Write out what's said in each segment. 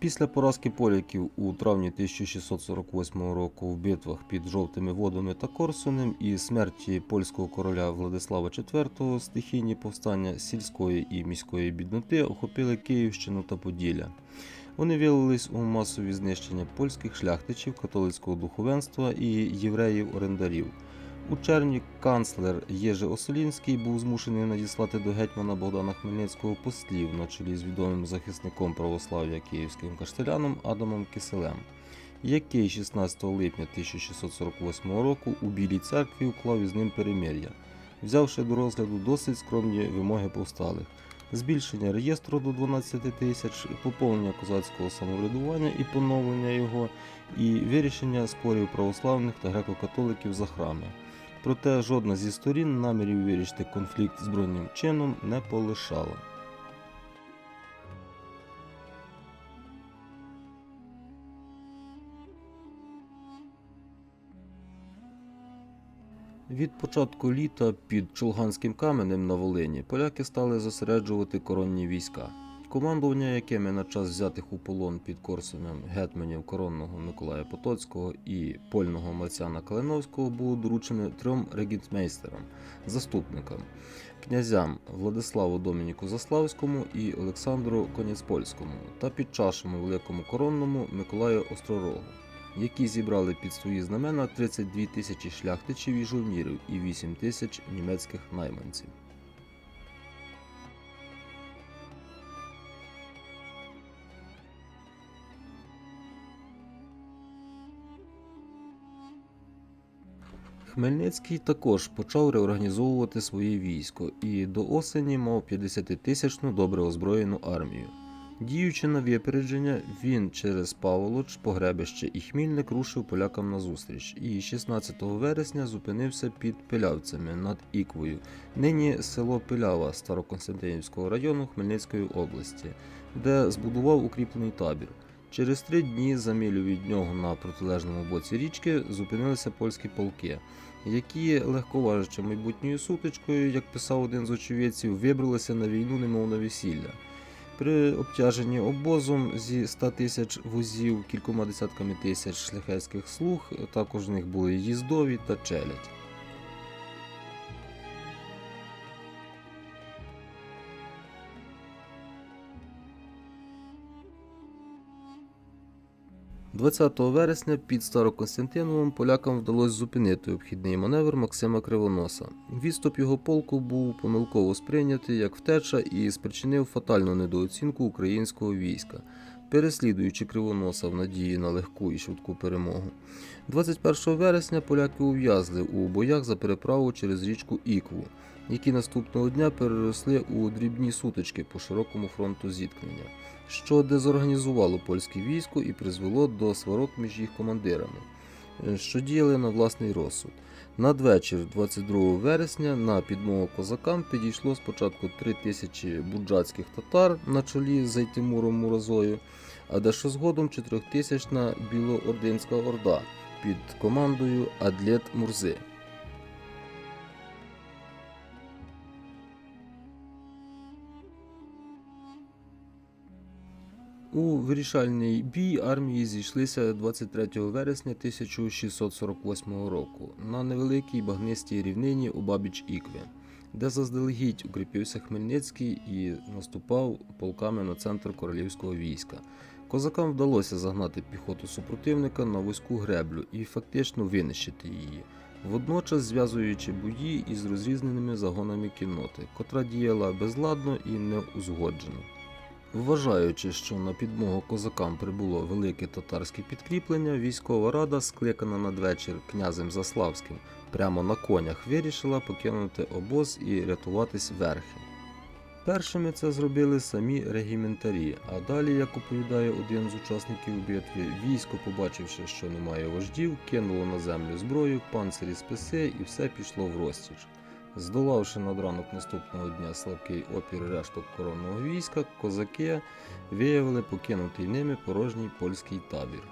Після поразки поляків у травні 1648 року в битвах під Жовтими водами та Корсунем і смерті польського короля Владислава IV стихійні повстання сільської і міської бідноти охопили Київщину та Поділля. Вони вилились у масові знищення польських шляхтичів, католицького духовенства і євреїв-орендарів. У червні канцлер Єжи Осолінський був змушений надіслати до гетьмана Богдана Хмельницького послів на чолі з відомим захисником православ'я київським каштеляном Адамом Киселем, який 16 липня 1648 року у Білій церкві уклав із ним перемир'я, взявши до розгляду досить скромні вимоги повсталих. Збільшення реєстру до 12 тисяч, поповнення козацького самоврядування і поновлення його, і вирішення спорів православних та греко-католиків за храми. Проте жодна зі сторін намірів вирішити конфлікт збройним чином не полишала. Від початку літа під Чолганським каменем на Волині поляки стали зосереджувати коронні війська, командування якими на час взятих у полон під Корсунем гетьманів коронного Миколая Потоцького і польного Марціана Калиновського було доручене трьом регінтмейстерам, заступникам, князям Владиславу Домініку Заславському і Олександру Коняцпольському та підчашому великому коронному Миколаю Остророгу які зібрали під свої знамена 32 тисячі шляхтичів і жовнірів і 8 тисяч німецьких найманців. Хмельницький також почав реорганізовувати своє військо і до осені мав 50-тисячну добре озброєну армію. Діючи на випередження, він через Паволоч, Погребище і Хмільник рушив полякам назустріч і 16 вересня зупинився під Пилявцями над Іквою, нині село Пилява Староконстантинівського району Хмельницької області, де збудував укріплений табір. Через три дні за милю від нього на протилежному боці річки зупинилися польські полки, які, легковажачи майбутньою сутичкою, як писав один з очевидців, вибралися на війну, немов на весілля. При обтяженні обозом зі 100 тисяч возів, кількома десятками тисяч шляхетських слуг, також в них були їздові та челядь. – 20 вересня під Староконстантиновим полякам вдалося зупинити обхідний маневр Максима Кривоноса. Відступ його полку був помилково сприйнятий як втеча і спричинив фатальну недооцінку українського війська, переслідуючи Кривоноса в надії на легку і швидку перемогу. 21 вересня поляки ув'язли у боях за переправу через річку Ікву, які наступного дня переросли у дрібні сутички по широкому фронту зіткнення що дезорганізувало польське військо і призвело до сварок між їх командирами, е, що діяли на власний розсуд. Надвечір 22 вересня на підмогу козакам підійшло спочатку 3 тисячі буджацьких татар на чолі з Зайтимуром Муразою, а дещо згодом 4000-на Білоординська орда під командою Адлет Мурзи. У вирішальний бій армії зійшлися 23 вересня 1648 року на невеликій багнистій рівнині у Бабіч Ікви, де заздалегідь укріпився Хмельницький і наступав полками на центр королівського війська. Козакам вдалося загнати піхоту супротивника на вузьку греблю і фактично винищити її, водночас зв'язуючи бої із розрізненими загонами кінноти, котра діяла безладно і неузгоджено. Вважаючи, що на підмогу козакам прибуло велике татарське підкріплення, військова рада, скликана надвечір князем Заславським, прямо на конях вирішила покинути обоз і рятуватись верхи. Першими це зробили самі регіментарі, а далі, як оповідає один з учасників битви, військо, побачивши, що немає вождів, кинуло на землю зброю, панцирі списи і все пішло в розтіч. Здолавши над ранок наступного дня слабкий опір решток коронного війська, козаки виявили покинутий ними порожній польський табір.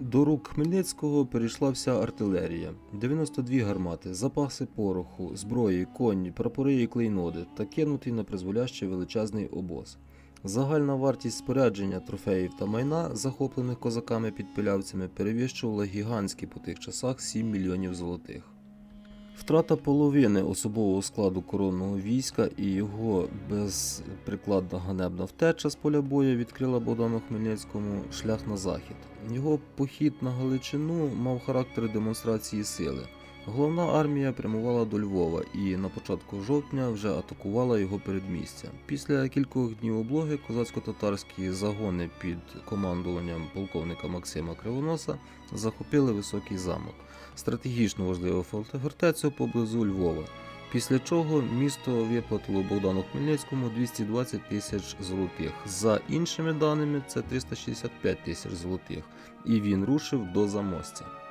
До рук Хмельницького перейшла вся артилерія, 92 гармати, запаси пороху, зброї, коні, прапори і клейноди та кинутий на призволяще величезний обоз. Загальна вартість спорядження, трофеїв та майна, захоплених козаками-підпилявцями, перевищувала гігантські по тих часах 7 мільйонів золотих. Втрата половини особового складу коронного війська і його безприкладна ганебна втеча з поля бою відкрила Богдану Хмельницькому шлях на захід. Його похід на Галичину мав характер демонстрації сили. Головна армія прямувала до Львова і на початку жовтня вже атакувала його передмістя. Після кількох днів облоги козацько-татарські загони під командуванням полковника Максима Кривоноса захопили високий замок стратегічно важливу фортецю поблизу Львова. Після чого місто виплатило Богдану Хмельницькому 220 тисяч золотих. За іншими даними, це 365 тисяч золотих. І він рушив до замостя.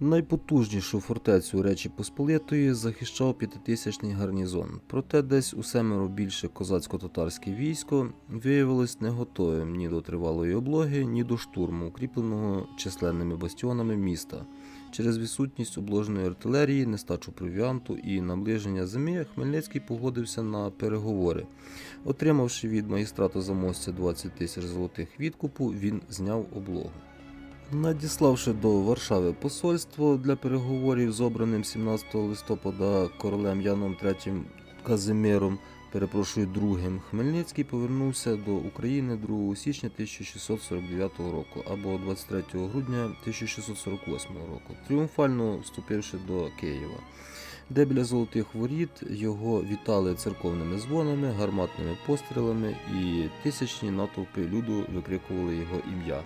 Найпотужнішу фортецю Речі Посполитої захищав п'ятитисячний гарнізон, проте десь у семеро більше козацько-татарське військо виявилось не готовим ні до тривалої облоги, ні до штурму, укріпленого численними бастіонами міста. Через відсутність обложеної артилерії, нестачу провіанту і наближення зими Хмельницький погодився на переговори. Отримавши від магістрату замостя 20 тисяч золотих відкупу, він зняв облогу. Надіславши до Варшави посольство для переговорів з обраним 17 листопада королем Яном III Казимиром, перепрошую другим, Хмельницький повернувся до України 2 січня 1649 року або 23 грудня 1648 року, тріумфально вступивши до Києва, де біля золотих воріт його вітали церковними дзвонами, гарматними пострілами і тисячні натовпи люду викрикували його ім'я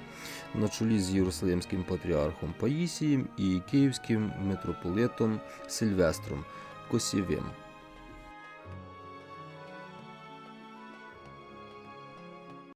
на чолі з Єрусалимським патріархом Паїсієм і київським митрополитом Сильвестром Косівим.